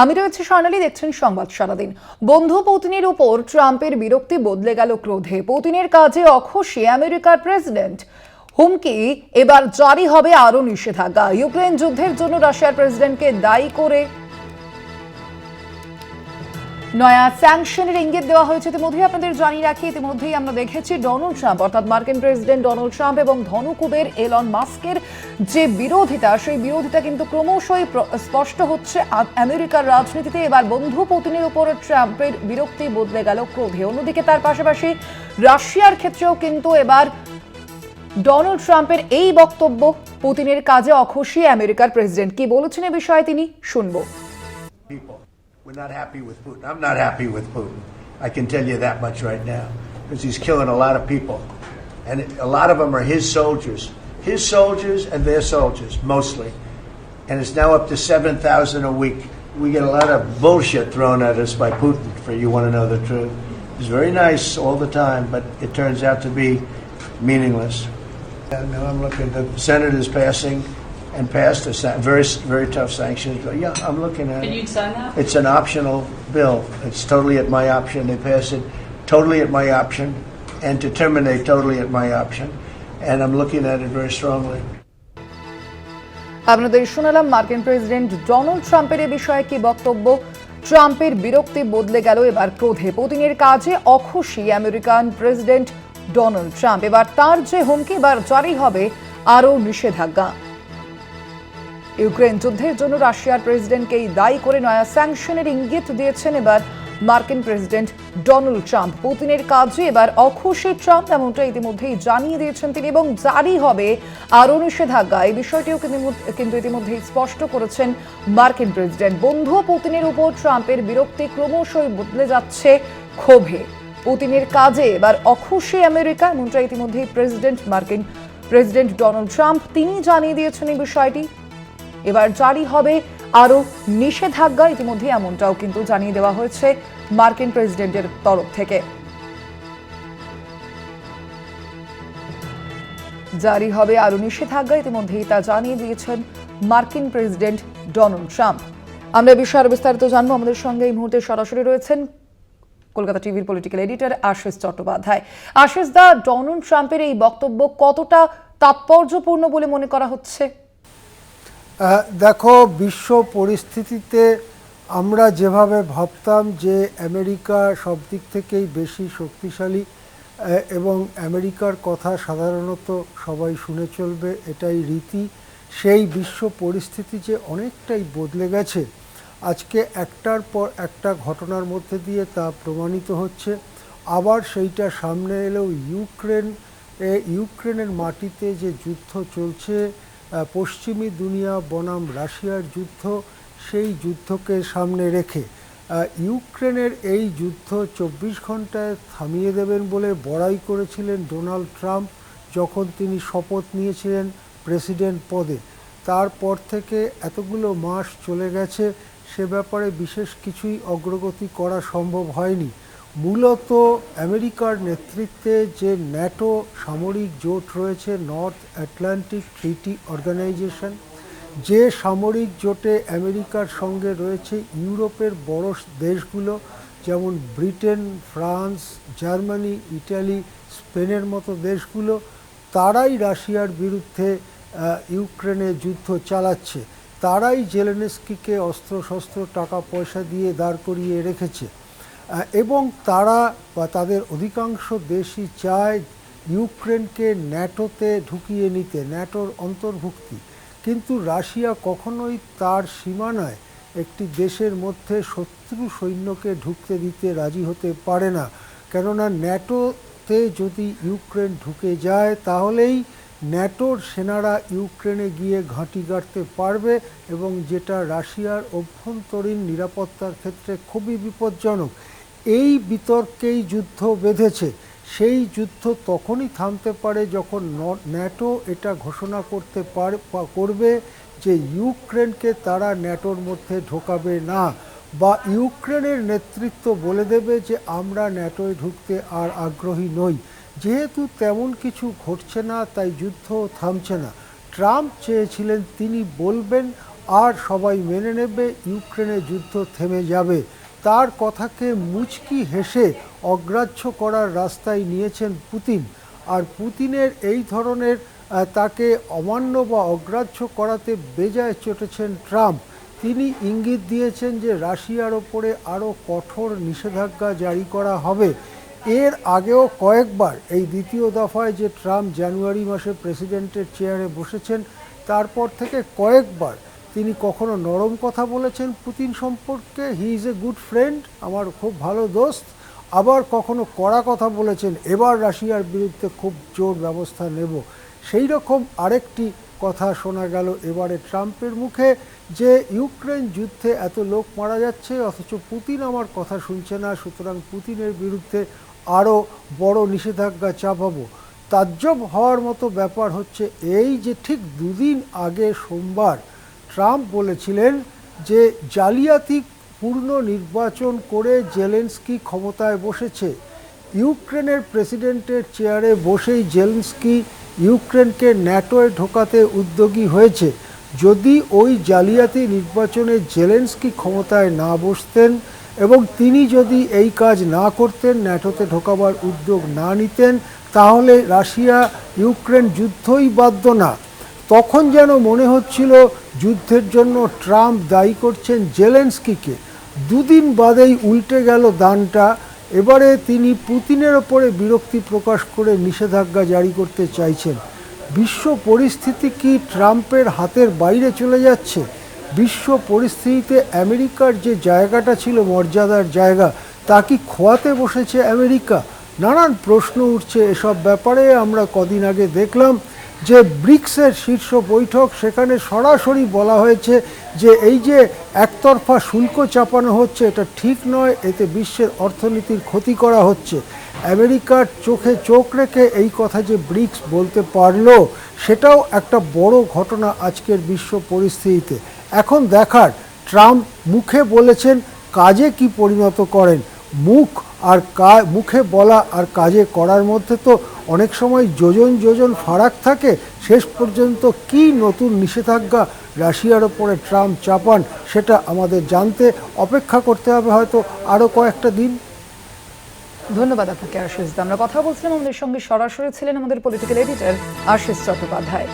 আমি রয়েছে স্বর্ণালী দেখছেন সংবাদ সারা দিন বন্ধু পুতিনের উপর ট্রাম্পের বিরক্তি বদলে গেল ক্রোধে। পুতিনের কাজে অখুশি আমেরিকার প্রেসিডেন্ট। হুমকি এবার জারি হবে আরও নিষেধাজ্ঞা। ইউক্রেন যুদ্ধের জন্য রাশিয়ার প্রেসিডেন্টকে দায়ী করে নয়া স্যাংশনের ইঙ্গিত দেওয়া হয়েছে ইতিমধ্যেই, আপনাদের জানিয়ে রাখি, ইতিমধ্যেই আমরা দেখেছি ডোনাল্ড ট্রাম্প, অর্থাৎ মার্কিন প্রেসিডেন্ট ডোনাল্ড ট্রাম্প এবং ধনুকুবের এলন মাস্কের যে বিরোধিতা, সেই বিরোধিতা কিন্তু ক্রমশই স্পষ্ট হচ্ছে আমেরিকার রাজনীতিতে। এবার বন্ধু পুতিনের উপর ট্রাম্পের বিরক্তি বদলে গেল ক্রোধে। অন্যদিকে তার পাশাপাশি রাশিয়ার ক্ষেত্রেও কিন্তু এবার ডোনাল্ড ট্রাম্পের এই বক্তব্য পুতিনের কাজে অখুশি আমেরিকার প্রেসিডেন্ট। কি বলেছেন এ বিষয়ে তিনি? শুনব. We're not happy with Putin. I'm not happy with Putin. I can tell you that much right now because he's killing a lot of people. And a lot of them are his soldiers. His soldiers and their soldiers, mostly. And it's now up to 7,000 a week. We get a lot of bullshit thrown at us by Putin, for you want to know the truth. He's very nice all the time, but it turns out to be meaningless. And now I'm looking, at the Senate is passing and passed a sa- very, very tough sanctions. Yeah, I'm looking at it. you'd sign that? It's an optional bill. It's totally at my option. They pass it totally at my option and to terminate totally at my option. And I'm looking at it very strongly. আপনাদের শোনালাম মার্কিন president Donald ট্রাম্পের এ বিষয়ে কি বক্তব্য ট্রাম্পের বিরক্তি বদলে গেল এবার ক্রোধে পুতিনের কাজে অখুশি আমেরিকান প্রেসিডেন্ট ডোনাল্ড ট্রাম্প এবার তার যে হুমকি এবার জারি হবে আরও নিষেধাজ্ঞা ইউক্রেন যুদ্ধের জন্য রাশিয়ার প্রেসিডেন্টকেই দায়ী করে নয়া স্যাংশনের ইঙ্গিত দিয়েছেন এবার মার্কিন প্রেসিডেন্ট ডোনাল্ড ট্রাম্প। পুতিনের কাজে এবার অখুশি ট্রাম্প এমনটা ইতিমধ্যেই জানিয়ে দিয়েছেন তিনি এবং জারি হবে আরও নিষেধাজ্ঞা। এই বিষয়টিও কিন্তু ইতিমধ্যেই স্পষ্ট করেছেন মার্কিন প্রেসিডেন্ট। বন্ধু পুতিনের উপর ট্রাম্পের বিরক্তি ক্রমশই বদলে যাচ্ছে ক্ষোভে। পুতিনের কাজে এবার অখুশি আমেরিকা এমনটা ইতিমধ্যেই প্রেসিডেন্ট মার্কিন প্রেসিডেন্ট ডোনাল্ড ট্রাম্প। তিনি জানিয়ে দিয়েছেন এই বিষয়টি। এবার জারি হবে আরও নিষেধাজ্ঞা। ইতিমধ্যে এমনটাও কিন্তু জানিয়ে দেওয়া হয়েছে মার্কিন প্রেসিডেন্টের তরফ থেকে। জারি হবে আরও নিষেধাজ্ঞা, ইতিমধ্যেই তা জানিয়ে দিয়েছেন মার্কিন প্রেসিডেন্ট ডোনাল্ড ট্রাম্প। আমরা বিষয়ে বিস্তারিত জানব। আমাদের সঙ্গে এই মুহূর্তে সরাসরি রয়েছেন কলকাতা টিভির political editor Ashis Chattopadhyay. Ashis da, Donald ট্রাম্পের এই বক্তব্য কতটা তাৎপর্যপূর্ণ বলে মনে করা হচ্ছে? দেখো, বিশ্ব পরিস্থিতিতে আমরা যেভাবে ভাবতাম যে আমেরিকা সব দিক থেকেই বেশি শক্তিশালী এবং আমেরিকার কথা সাধারণত সবাই শুনে চলবে, এটাই রীতি, সেই বিশ্ব পরিস্থিতি যে অনেকটাই বদলে গেছে, আজকে একটার পর একটা ঘটনার মধ্যে দিয়ে তা প্রমাণিত হচ্ছে। আবার সেইটা সামনে এলেও ইউক্রেন ইউক্রেনের মাটিতে যে যুদ্ধ চলছে পশ্চিমী দুনিয়া বনাম রাশিয়ার যুদ্ধ সেই যুদ্ধকে সামনে রেখে ইউক্রেনের এই যুদ্ধ চব্বিশ ঘন্টায় থামিয়ে দেবেন বলে বড়াই করেছিলেন ডোনাল্ড ট্রাম্প যখন তিনি শপথ নিয়েছিলেন প্রেসিডেন্ট পদে। তারপর থেকে এতগুলো মাস চলে গেছে, সে ব্যাপারে বিশেষ কিছুই অগ্রগতি করা সম্ভব হয়নি। মূলত আমেরিকার নেতৃত্বে যে ন্যাটো সামরিক জোট রয়েছে, নর্থ অ্যাটলান্টিক ট্রিটি অর্গানাইজেশন, যে সামরিক জোটে আমেরিকার সঙ্গে রয়েছে ইউরোপের বড় দেশগুলো, যেমন ব্রিটেন, ফ্রান্স, জার্মানি, ইটালি, স্পেনের মতো দেশগুলো, তারাই রাশিয়ার বিরুদ্ধে ইউক্রেনে যুদ্ধ চালাচ্ছে। তারাই জেলেনস্কিকে অস্ত্রশস্ত্র টাকা পয়সা দিয়ে দাঁড় করিয়ে রেখেছে। এবং তারা বা তাদের অধিকাংশ দেশই চায় ইউক্রেনকে ন্যাটোতে ঢুকিয়ে নিতে, ন্যাটোর অন্তর্ভুক্তি। কিন্তু রাশিয়া কখনোই তার সীমানায় একটি দেশের মধ্যে শত্রু সৈন্যকে ঢুকতে দিতে রাজি হতে পারে না। কেননা ন্যাটোতে যদি ইউক্রেন ঢুকে যায়, তাহলেই ন্যাটোর সেনারা ইউক্রেনে গিয়ে ঘাঁটি গাড়তে পারবে এবং যেটা রাশিয়ার অভ্যন্তরীণ নিরাপত্তার ক্ষেত্রে খুবই বিপজ্জনক। এই বিতর্কেই যুদ্ধ বেঁধেছে। সেই যুদ্ধ তখনই থামতে পারে যখন ন্যাটো এটা ঘোষণা করতে করবে যে ইউক্রেনকে তারা ন্যাটোর মধ্যে ঢোকাবে না বা ইউক্রেনের নেতৃত্ব বলে দেবে যে আমরা ন্যাটোয় ঢুকতে আর আগ্রহী নই। যেহেতু তেমন কিছু ঘটছে না, তাই যুদ্ধ থামছে না। ট্রাম্প চেয়েছিলেন, তিনি বলবেন, আর সবাই মেনে নেবে ইউক্রেনের যুদ্ধ থেমে যাবে। তার কথাকে মুচকি হেসে অগ্রাহ্য করার রাস্তায় নিয়েছেন পুতিন। আর পুতিনের এই ধরনের তাকে অমান্য বা অগ্রাহ্য করাতে বেজায় চটেছেন ট্রাম্প। তিনি ইঙ্গিত দিয়েছেন যে রাশিয়ার ওপরে আরও কঠোর নিষেধাজ্ঞা জারি করা হবে। এর আগেও কয়েকবার এই দ্বিতীয় দফায় যে ট্রাম্প জানুয়ারি মাসে প্রেসিডেন্টের চেয়ারে বসেছেন, তারপর থেকে কয়েকবার তিনি কখনো নরম কথা বলেছেন পুতিন সম্পর্কে। He is a good friend আমার খুব ভালো দোস্ত। আবার কখনো কড়া কথা বলেছেন, এবার রাশিয়ার বিরুদ্ধে খুব জোর ব্যবস্থা নেব। সেই রকম আরেকটি কথা শোনা গেল এবারে ট্রাম্পের মুখে, যে ইউক্রেন যুদ্ধে এত লোক মারা যাচ্ছে, অথচ পুতিন আমার কথা শুনছে না, সুতরাং পুতিনের বিরুদ্ধে আরও বড় নিষেধাজ্ঞা চাপাবো। তাজ্জব হওয়ার মতো ব্যাপার হচ্ছে এই যে ঠিক দুদিন আগে সোমবার ট্রাম্প বলেছিলেন যে জালিয়াতি পূর্ণ নির্বাচন করে জেলেন্সকি ক্ষমতায় বসেছে। ইউক্রেনের প্রেসিডেন্টের চেয়ারে বসেই জেলেন্সকি ইউক্রেনকে ন্যাটোয় ঢোকাতে উদ্যোগী হয়েছে। যদি ওই জালিয়াতি নির্বাচনে জেলেন্সকি ক্ষমতায় না বসতেন এবং তিনি যদি এই কাজ না করতেন, ন্যাটোতে ঢোকাবার উদ্যোগ না নিতেন, তাহলে রাশিয়া ইউক্রেন যুদ্ধই বাধ্য না। তখন যেন মনে হচ্ছিল যুদ্ধের জন্য ট্রাম্প দায়ী করছেন জেলেন্সকিকে। দুদিন বাদেই উল্টে গেল দানটা। এবারে তিনি পুতিনের ওপরে বিরক্তি প্রকাশ করে নিষেধাজ্ঞা জারি করতে চাইছেন। বিশ্ব পরিস্থিতি কি ট্রাম্পের হাতের বাইরে চলে যাচ্ছে? বিশ্ব পরিস্থিতিতে আমেরিকার যে জায়গাটা ছিল মর্যাদার জায়গা, তা কি খোয়াতে বসেছে আমেরিকা? নানান প্রশ্ন উঠছে এসব ব্যাপারে। আমরা কদিন আগে দেখলাম যে ব্রিক্সের শীর্ষ বৈঠক, সেখানে সরাসরি বলা হয়েছে যে এই যে একতরফা শুল্ক চাপানো হচ্ছে, এটা ঠিক নয়। এতে বিশ্বের অর্থনীতির ক্ষতি করা হচ্ছে। আমেরিকার চোখে চোখ রেখে এই কথা যে ব্রিক্স বলতে পারল, সেটাও একটা বড় ঘটনা আজকের বিশ্ব পরিস্থিতিতে। এখন দেখার, ট্রাম্প মুখে বলেছেন, কাজে কি পরিণত করেন? মুখ আর মুখে বলা আর কাজে করার মধ্যে তো অনেক সময় যোজন যোজন ফারাক থাকে, শেষ পর্যন্ত কি নতুন নিষেধাজ্ঞা রাশিয়ার ওপরে ট্রাম্প চাপান সেটা আমাদের জানতে অপেক্ষা করতে হবে হয়তো আরও কয়েকটা দিন ধন্যবাদ আপনাকে, আশিস। আমরা কথা বলছিলাম আমাদের সঙ্গে সরাসরি ছিলেন আমাদের পলিটিক্যাল এডিটর আশিস চট্টোপাধ্যায়